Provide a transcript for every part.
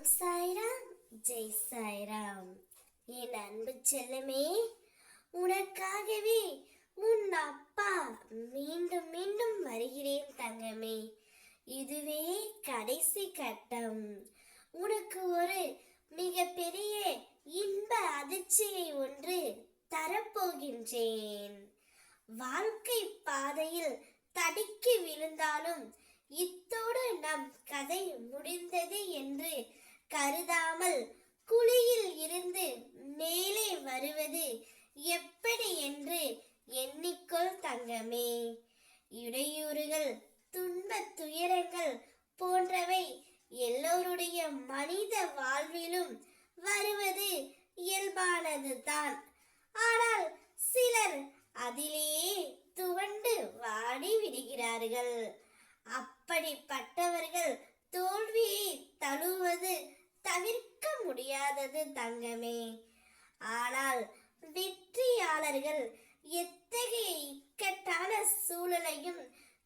ஓம் சாய்ராம் ஜெய் சாய்ராம் என் அன்பு செல்லமே உனக்காகவே உன் அப்பா மீண்டும் மீண்டும் வருகிறேன் தங்கமே. இதுவே கடைசி கட்டம். உனக்கு ஒரு மிகப்பெரிய இன்ப அதிர்ச்சியை ஒன்று தரப்போகின்றேன். வாழ்க்கை பாதையில் தடுக்கி விழுந்தாலும் இத்தோடு நம் கதை முடிந்தது என்று கருதாமல் குழியில் இருந்து மேலே வருவது எப்படி என்று எண்ணிக்கொள் தங்கமே. இடையூறுகள் துன்பத் துயரங்கள் போன்றவை எல்லோருடைய மனித வாழ்விலும் வருவது இயல்பானதுதான். ஆனால் சிலர் அதிலேயே துவண்டு வாடி விடுகிறார்கள் அப்படிப்பட்டவர்கள் முடியாதது தங்கமே. ஆனால் வெற்றியாளர்கள் எத்தகைய இக்கட்டான சூழலையும்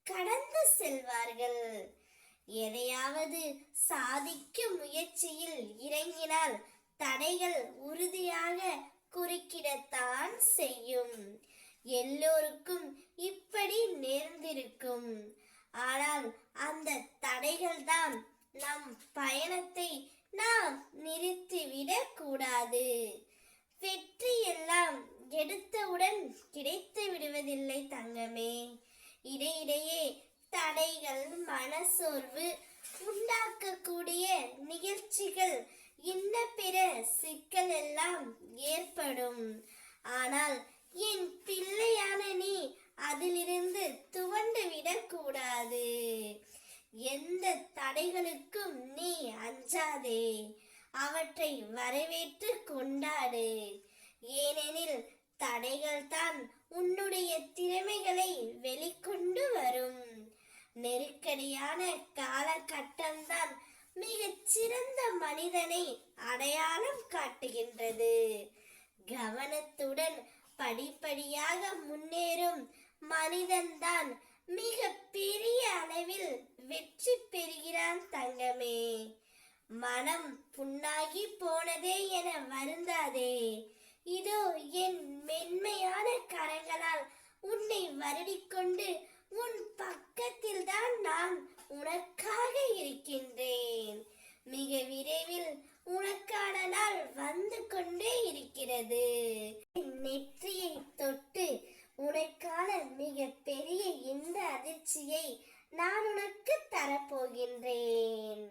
கடந்து செல்வார்கள்? எதையாவது சாதிக்கும் முயற்சியில் இறங்கினால் தடைகள் உறுதியாக குறுக்கிடத்தான் செய்யும். எல்லோருக்கும் இப்படி நேர்ந்திருக்கும். ஆனால் அந்த தடைகள் தான் நம் பயணத்தை நாம் நிறுத்திவிடக் கூடாது வெற்றி எல்லாம் எடுத்தவுடன் கிடைத்து விடுவதில்லை தங்கமே. இடையிடையே தடைகள் மனசோர்வு உண்டாக்கக்கூடிய நிகழ்ச்சிகள் இன்ன பிற சிக்கல் எல்லாம் ஏற்படும். ஆனால் என் பிள்ளையான நீ அதிலிருந்து துவண்டு விடக்கூடாது எந்த தடைகளுக்கும் நீ அஞ்சாதே. அவற்றை வரவேற்று கொண்டாடு. ஏனெனில் தடைகள் தான் உன்னுடைய திறமைகளை வெளிக்கொண்டு வரும். நெருக்கடியான காலகட்டம்தான் மிகச் சிறந்த மனிதனை அடையாளம் காட்டுகின்றது. கவனத்துடன் படிப்படியாக முன்னேறும் மனிதன்தான் மிக பெரிய அளவில் வெற்றி பெறுகிறான் தங்கமே. மனம் புண்ணாகி போனதே என வருந்தாதே. இதோ என் மென்மையான கரங்களால் உன்னை வருடிக்கொண்டு உன் பக்கத்தில் தான் நான் உனக்காக இருக்கின்றேன். மிக விரைவில் உனக்கான நாள் வந்து கொண்டே இருக்கிறது என் நெற்றியை தொட்டு உனக்கான மிக பெரிய இந்த அதிர்ச்சியை நான் உனக்கு தரப்போகின்றேன்.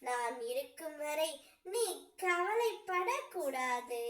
நான் இருக்கும் வரை நீ கவலைப்படக்கூடாது.